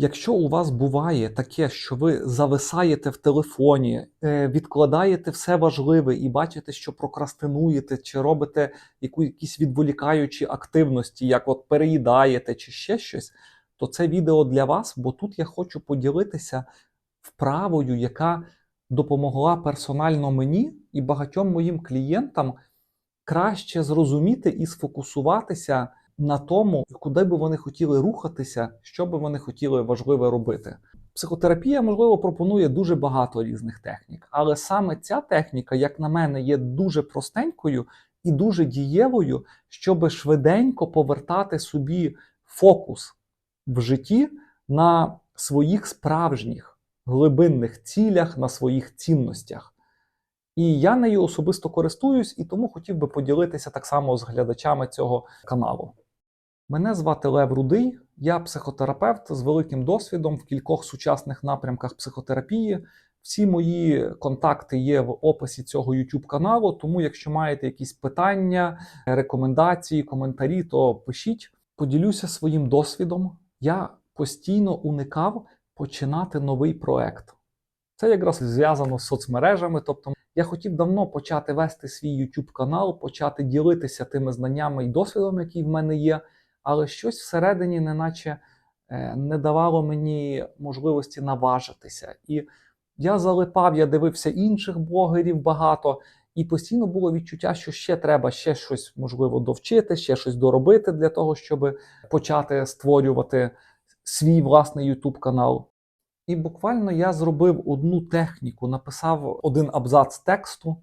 Якщо у вас буває таке, що ви зависаєте в телефоні, е, відкладаєте все важливе і бачите, що прокрастинуєте, чи робите якісь відволікаючі активності, як от переїдаєте чи ще щось, то це відео для вас, бо тут я хочу поділитися вправою, яка допомогла персонально мені і багатьом моїм клієнтам краще зрозуміти і сфокусуватися на тому, куди би вони хотіли рухатися, що би вони хотіли важливе робити. Психотерапія, можливо, пропонує дуже багато різних технік, але саме ця техніка, як на мене, є дуже простенькою і дуже дієвою, щоб швиденько повертати собі фокус в житті на своїх справжніх глибинних цілях, на своїх цінностях. І я нею особисто користуюсь, і тому хотів би поділитися так само з глядачами цього каналу. Мене звати Лев Рудий, я психотерапевт з великим досвідом в кількох сучасних напрямках психотерапії. Всі мої контакти є в описі цього YouTube каналу. Тому, якщо маєте якісь питання, рекомендації, коментарі, то пишіть. Поділюся своїм досвідом. Я постійно уникав починати новий проект. Це якраз зв'язано з соцмережами. Тобто, я хотів давно почати вести свій YouTube канал, почати ділитися тими знаннями і досвідом, який в мене є, але щось всередині, неначе е, не давало мені можливості наважитися. І я залипав, я дивився інших блогерів багато, і постійно було відчуття, що ще треба ще щось можливо довчити, ще щось доробити для того, щоб почати створювати свій власний YouTube канал. І буквально я зробив одну техніку, написав один абзац тексту,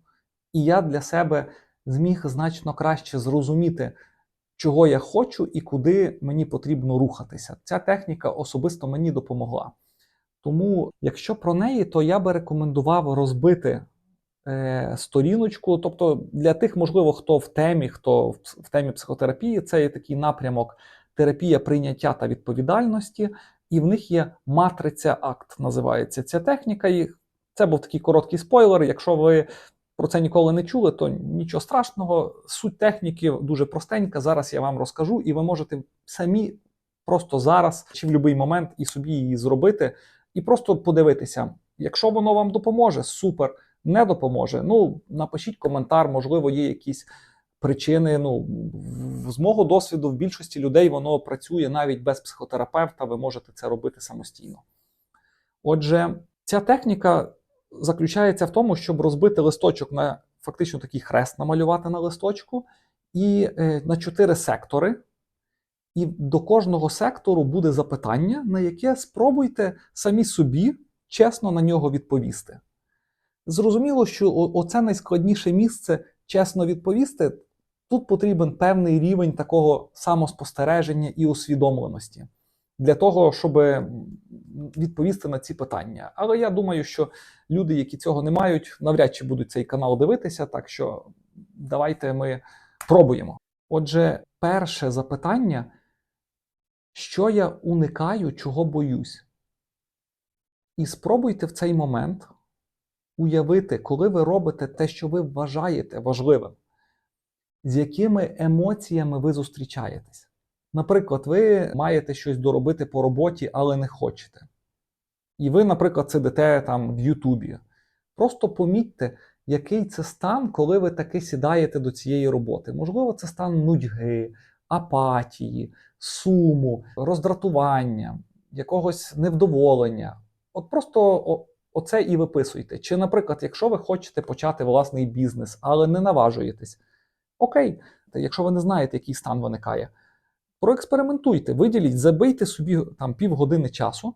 і я для себе зміг значно краще зрозуміти, чого я хочу і куди мені потрібно рухатися. Ця техніка особисто мені допомогла. Тому, якщо про неї, то я би рекомендував розбити е, сторіночку. Тобто, для тих, можливо, хто в темі, хто в, темі психотерапії, це є такий напрямок терапія прийняття та відповідальності і в них є матриця акт, називається ця техніка. І це був такий короткий спойлер. Якщо ви про це ніколи не чули, то нічого страшного. Суть техніки дуже простенька. Зараз я вам розкажу, і ви можете самі просто зараз чи в будь-який момент і собі її зробити, і просто подивитися. Якщо воно вам допоможе, супер. Не допоможе. Ну, напишіть коментар, можливо, є якісь причини. Ну з мого досвіду, в більшості людей воно працює навіть без психотерапевта, ви можете це робити самостійно. Отже, ця техніка заключається в тому, щоб розбити листочок на фактично такий хрест намалювати на листочку, і е, на чотири сектори. І до кожного сектору буде запитання, на яке спробуйте самі собі чесно на нього відповісти. Зрозуміло, що оце найскладніше місце чесно відповісти, Тут потрібен певний рівень такого самоспостереження і усвідомленості для того, щоб відповісти на ці питання. Але я думаю, що люди, які цього не мають, навряд чи будуть цей канал дивитися. Так що давайте ми пробуємо. Отже, перше запитання: що я уникаю, чого боюсь? І спробуйте в цей момент уявити, коли ви робите те, що ви вважаєте важливим з якими емоціями ви зустрічаєтесь. Наприклад, ви маєте щось доробити по роботі, але не хочете. І ви, наприклад, сидите там в Ютубі. Просто помітьте, який це стан, коли ви таки сідаєте до цієї роботи. Можливо, це стан нудьги, апатії, суму, роздратування, якогось невдоволення. От просто оце і виписуйте. Чи, наприклад, якщо ви хочете почати власний бізнес, але не наважуєтесь. Окей, якщо ви не знаєте, який стан виникає, проекспериментуйте, виділіть, забийте собі там півгодини часу,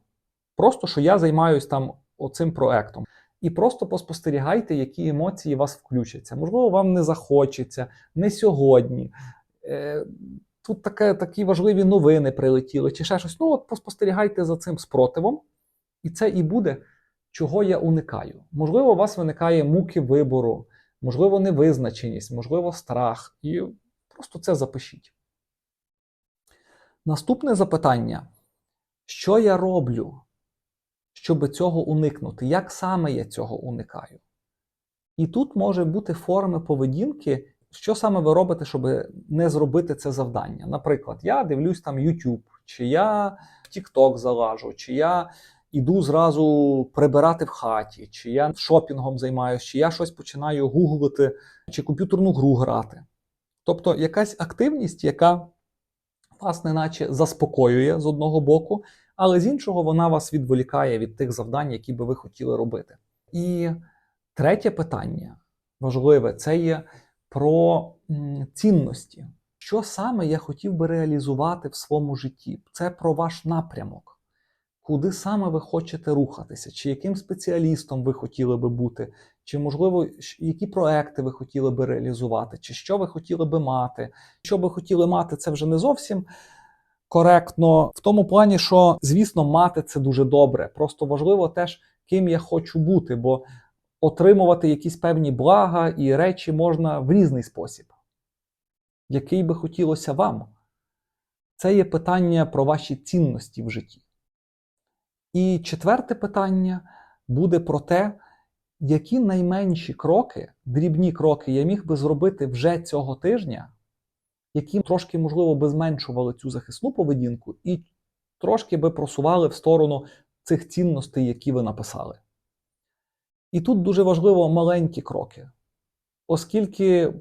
просто що я займаюся там оцим проектом. І просто поспостерігайте, які емоції вас включаться. Можливо, вам не захочеться, не сьогодні. Е, Тут таке, такі важливі новини прилетіли, чи ще щось. Ну, от поспостерігайте за цим спротивом, і це і буде, чого я уникаю. Можливо, у вас виникає муки вибору можливо, невизначеність, можливо, страх. І просто це запишіть. Наступне запитання: що я роблю, щоб цього уникнути? Як саме я цього уникаю? І тут може бути форми поведінки, що саме ви робите, щоб не зробити це завдання. Наприклад, я дивлюсь там YouTube чи я TikTok залажу, чи я іду зразу прибирати в хаті, чи я шопінгом займаюся, чи я щось починаю гуглити, чи комп'ютерну гру грати. Тобто якась активність, яка вас неначе заспокоює з одного боку, але з іншого вона вас відволікає від тих завдань, які би ви хотіли робити. І третє питання важливе це є про цінності. Що саме я хотів би реалізувати в своєму житті? Це про ваш напрямок. Куди саме ви хочете рухатися? Чи яким спеціалістом ви хотіли би бути? Чи, можливо, які проекти ви хотіли би реалізувати, чи що ви хотіли би мати? Що ви хотіли мати, це вже не зовсім коректно, в тому плані, що, звісно, мати це дуже добре. Просто важливо теж, ким я хочу бути, бо отримувати якісь певні блага і речі можна в різний спосіб. Який би хотілося вам? Це є питання про ваші цінності в житті. І четверте питання буде про те, які найменші кроки, дрібні кроки я міг би зробити вже цього тижня, які трошки, можливо, би зменшували цю захисну поведінку і трошки би просували в сторону цих цінностей, які ви написали. І тут дуже важливо маленькі кроки, оскільки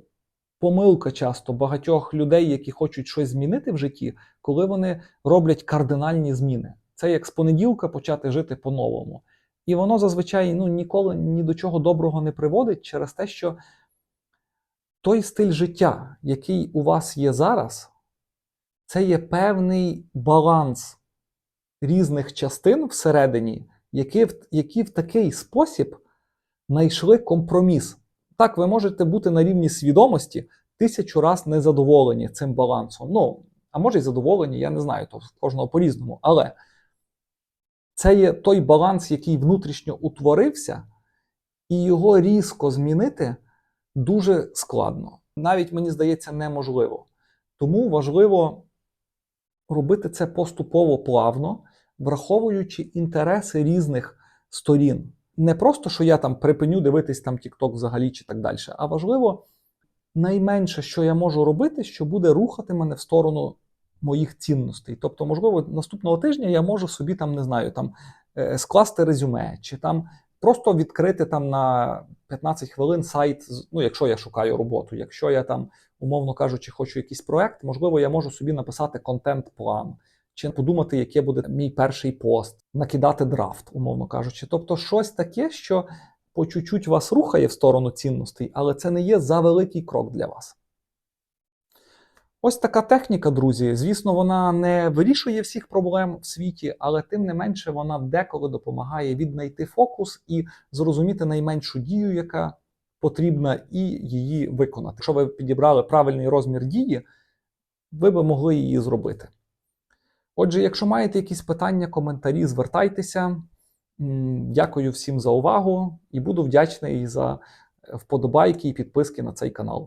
помилка часто багатьох людей, які хочуть щось змінити в житті, коли вони роблять кардинальні зміни. Це як з понеділка почати жити по-новому. І воно зазвичай ну, ніколи ні до чого доброго не приводить через те, що той стиль життя, який у вас є зараз, це є певний баланс різних частин всередині, які які в такий спосіб знайшли компроміс. Так, ви можете бути на рівні свідомості тисячу раз незадоволені цим балансом. Ну, а може й задоволені, я не знаю, то кожного по-різному. Але це є той баланс, який внутрішньо утворився, і його різко змінити дуже складно. Навіть мені здається, неможливо. Тому важливо робити це поступово плавно, враховуючи інтереси різних сторін. Не просто, що я там припиню дивитись там TikTok взагалі чи так далі, а важливо найменше, що я можу робити, що буде рухати мене в сторону моїх цінностей. Тобто, можливо, наступного тижня я можу собі там, не знаю, там е, скласти резюме, чи там просто відкрити там на 15 хвилин сайт, ну, якщо я шукаю роботу, якщо я там, умовно кажучи, хочу якийсь проект, можливо, я можу собі написати контент-план. Чи подумати, яке буде мій перший пост, накидати драфт, умовно кажучи. Тобто, щось таке, що по чуть-чуть вас рухає в сторону цінностей, але це не є за великий крок для вас. Ось така техніка, друзі. Звісно, вона не вирішує всіх проблем в світі, але тим не менше вона деколи допомагає віднайти фокус і зрозуміти найменшу дію, яка потрібна, і її виконати. Якщо ви підібрали правильний розмір дії, ви би могли її зробити. Отже, якщо маєте якісь питання, коментарі, звертайтеся. Дякую всім за увагу і буду вдячний за вподобайки і підписки на цей канал.